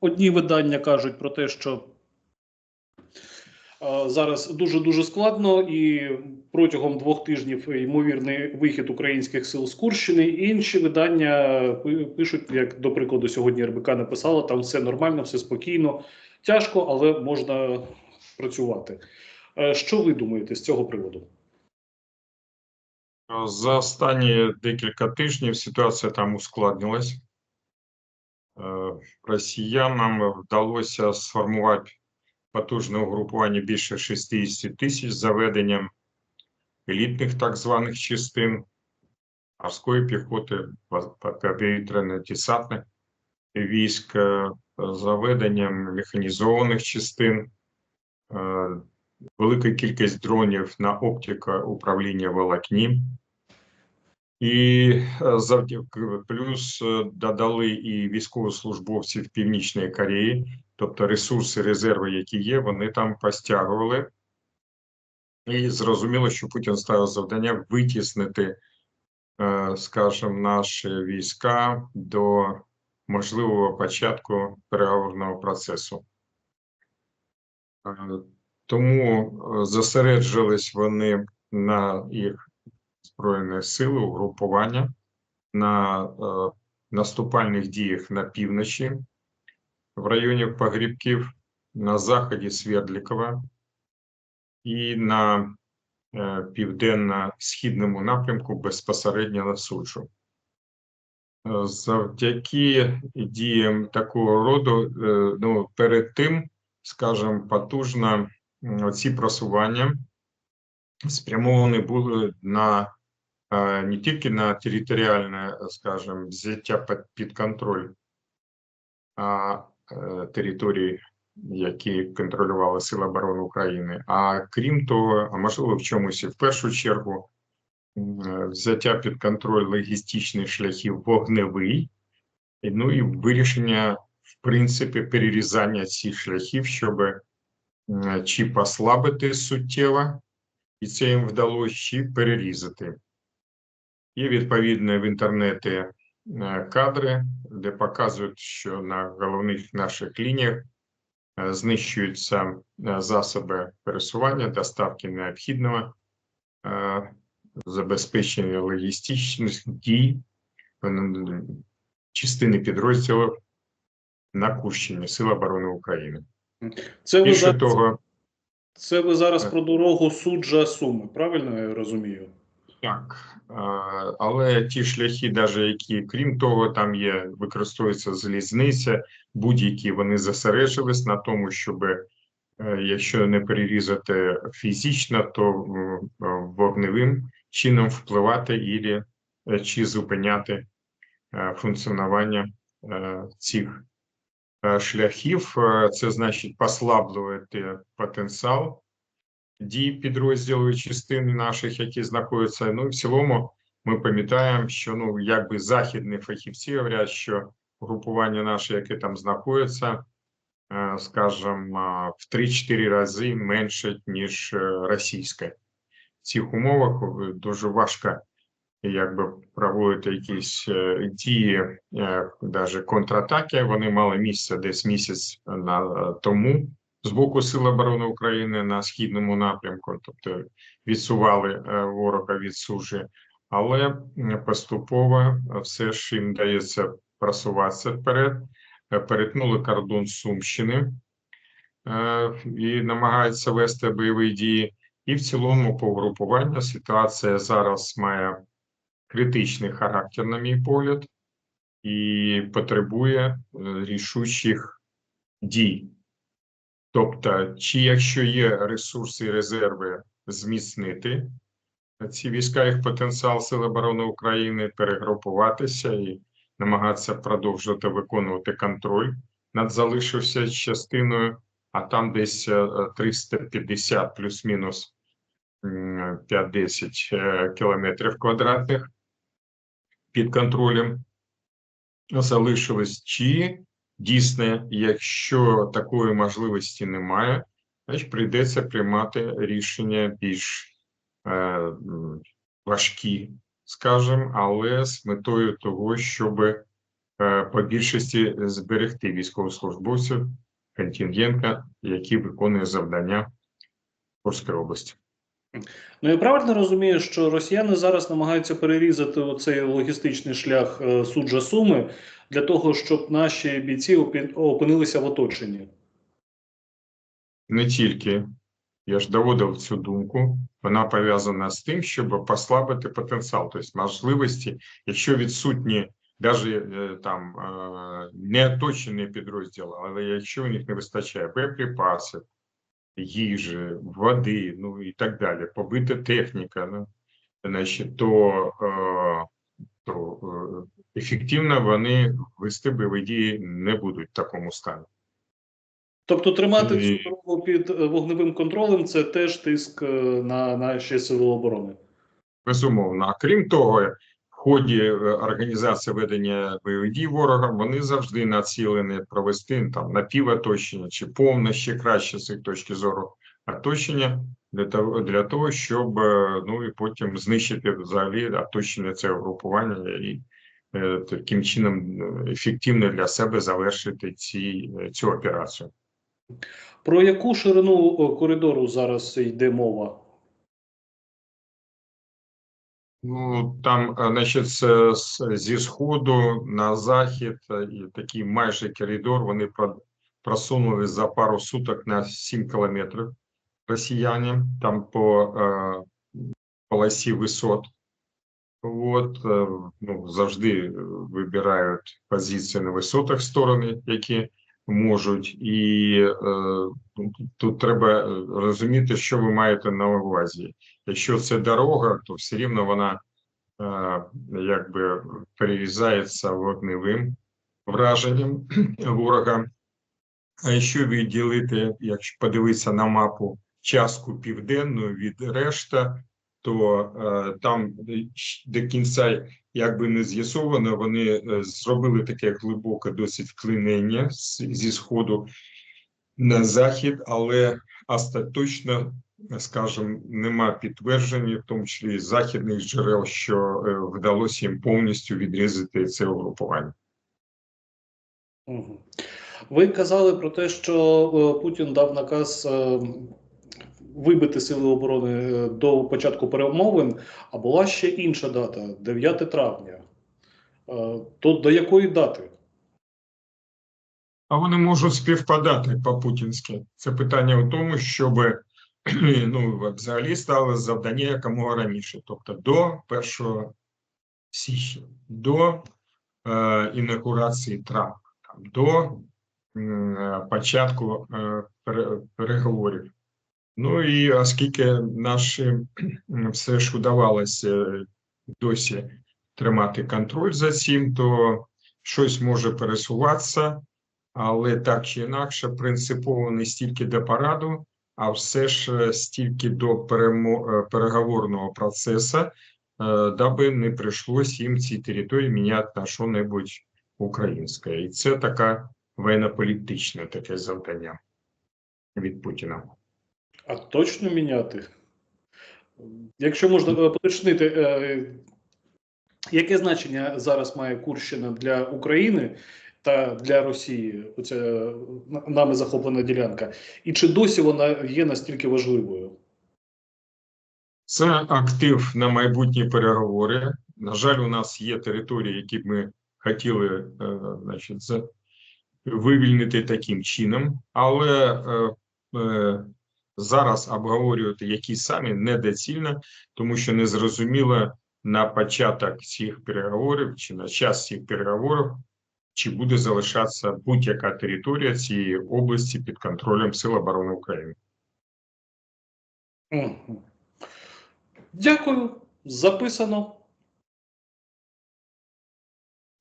Одні видання кажуть про те, що зараз дуже дуже складно, і протягом двох тижнів ймовірний вихід українських сил з Курщини. Інші видання пишуть, як до прикладу, сьогодні РБК написала, там все нормально, все спокійно, тяжко, але можна працювати. Е, Що ви думаєте з цього приводу? За останні декілька тижнів ситуація там ускладнилась. Е, Росіянам вдалося сформувати потужне угрупування більше 60 тисяч заведенням елітних так званих частин морської піхоти, повітряно-десантних військ, е, заведенням механізованих частин, е, велика кількість дронів на оптика управління волокні. І е, завдяки плюс е, додали і військовослужбовців Північної Кореї, тобто ресурси, резерви, які є, вони там постягували. І зрозуміло, що Путін ставив завдання витіснити, е, скажімо, наші війська до можливого початку переговорного процесу. Тому зосереджувались вони на їх Збройні сили, угрупування на е, наступальних діях на півночі, в районі Погрібків, на заході Свердлікова і на е, південно-східному напрямку безпосередньо на суджу. Е, Завдяки діям такого роду, е, ну, перед тим, скажімо, потужно ці просування спрямовані були на не тільки на територіальне, скажімо, взяття під, контроль а, е, територій, які контролювали Сили оборони України, а крім того, а можливо в чомусь і в першу чергу е, взяття під контроль логістичних шляхів вогневий, ну і вирішення, в принципі, перерізання цих шляхів, щоб чи послабити суттєво, і це їм вдалося чи перерізати. Є відповідно в інтернеті е, кадри, де показують, що на головних наших лініях е, знищуються е, засоби пересування, доставки необхідного, забезпечення логістичних дій частини підрозділів на Курщині Сил оборони України. Це ви, того, це ви зараз про дорогу суджа Суми, правильно я розумію? Так, е, але ті шляхи, навіть які, крім того, там є, використовується залізниця, будь-які вони зосережились на тому, щоб е, якщо не перерізати фізично, то е, вогневим чином впливати і чи зупиняти функціонування цих шляхів. Це значить послаблювати потенціал дій підрозділів частини наших, які знаходяться. Ну і в цілому ми пам'ятаємо, що ну якби західні фахівці говорять, що групування наше, яке там знаходиться, е, скажімо, в 3-4 рази менше, ніж е, російське. В цих умовах е, дуже важко якби проводити якісь дії, навіть контратаки. Вони мали місце десь місяць тому з боку Сил оборони України на східному напрямку, тобто відсували е, ворога від суші, але поступово все ж їм дається просуватися вперед, Е, перетнули кордон Сумщини е, і намагаються вести бойові дії. І в цілому по угрупуванню ситуація зараз має критичний характер, на мій погляд, і потребує рішучих дій. Тобто, чи якщо є ресурси і резерви, зміцнити ці війська, їх потенціал Сил оборони України, перегрупуватися і намагатися продовжувати виконувати контроль над залишився частиною, а там десь е, 350 плюс-мінус м, 5-10 е, кілометрів квадратних під контролем залишилось, чи дійсно, якщо такої можливості немає, значить прийдеться приймати рішення більш е, важкі, скажімо, але з метою того, щоб е, по більшості зберегти військовослужбовців контингента, які виконує завдання в області. Ну я правильно розумію, що росіяни зараз намагаються перерізати цей логістичний шлях е, суджа Суми для того, щоб наші бійці опинилися в оточенні. не тільки я ж доводив цю думку, вона пов'язана з тим, щоб послабити потенціал, тобто можливості, якщо відсутні навіть там е, не оточені підрозділи, але якщо у них не вистачає боєприпасів, їжі, води, ну і так далі, побита техніка, ну, значить, то, е, то е, ефективно вони вести бойові дії не будуть в такому стані. Тобто тримати І- цю дорогу під е, вогневим контролем це теж тиск на наші сили оборони. Безумовно. А крім того, ході е, організації ведення бойових дій ворога вони завжди націлені провести там напівоточення чи повне ще краще з їх точки зору оточення для того, для того, щоб е, ну і потім знищити взагалі оточення цього групування і е, таким чином ефективно для себе завершити ці, цю операцію. Про яку ширину коридору зараз йде мова? Ну там, е, значить, зі сходу на захід е, і такий майже коридор вони про- просунули за пару суток на 7 кілометрів росіяни там по е, полосі висот. От е, ну, завжди вибирають позиції на висотах сторони, які можуть, і е, ну, тут- треба розуміти, що ви маєте на увазі. Якщо це дорога, то все рівно вона е, якби перерізається вогневим враженням ворога. А якщо відділити, якщо подивитися на мапу частку південну від решта, то е, там до кінця якби не з'ясовано, вони е, зробили таке глибоке досить вклинення зі сходу на захід, але остаточно, скажімо, нема підтвердження, в тому числі з західних джерел, що е, вдалося їм повністю відрізати це угрупування. Ви казали про те, що е, Путін дав наказ е, вибити сили оборони до початку перемовин, а була ще інша дата 9 травня. То до якої дати? А вони можуть співпадати по-путінськи. Це питання в тому, щоб ну, взагалі стало завдання якомога раніше, тобто до 1 січня, до е, інаугурації Трампа, до е, початку е, пере- переговорів. Ну і оскільки нашим все ж удавалося досі тримати контроль за цим, то щось може пересуватися, але так чи інакше, принципово не стільки до параду, а все ж е, стільки до перемо- е, переговорного процесу, е, даби не прийшлось їм ці території міняти на що-небудь українське. І це така воєнно-політичне таке завдання від Путіна. А точно міняти? Якщо можна поточнити, яке значення зараз має Курщина для України та для Росії, оця нами захоплена ділянка? І чи досі вона є настільки важливою? Це актив на майбутні переговори. На жаль, у нас є території, які б ми хотіли е, значить, вивільнити таким чином, але е, е, зараз обговорювати які самі недоцільно, тому що не зрозуміло на початок цих переговорів чи на час цих переговорів, чи буде залишатися будь-яка територія цієї області під контролем Сил оборони України. Дякую, записано.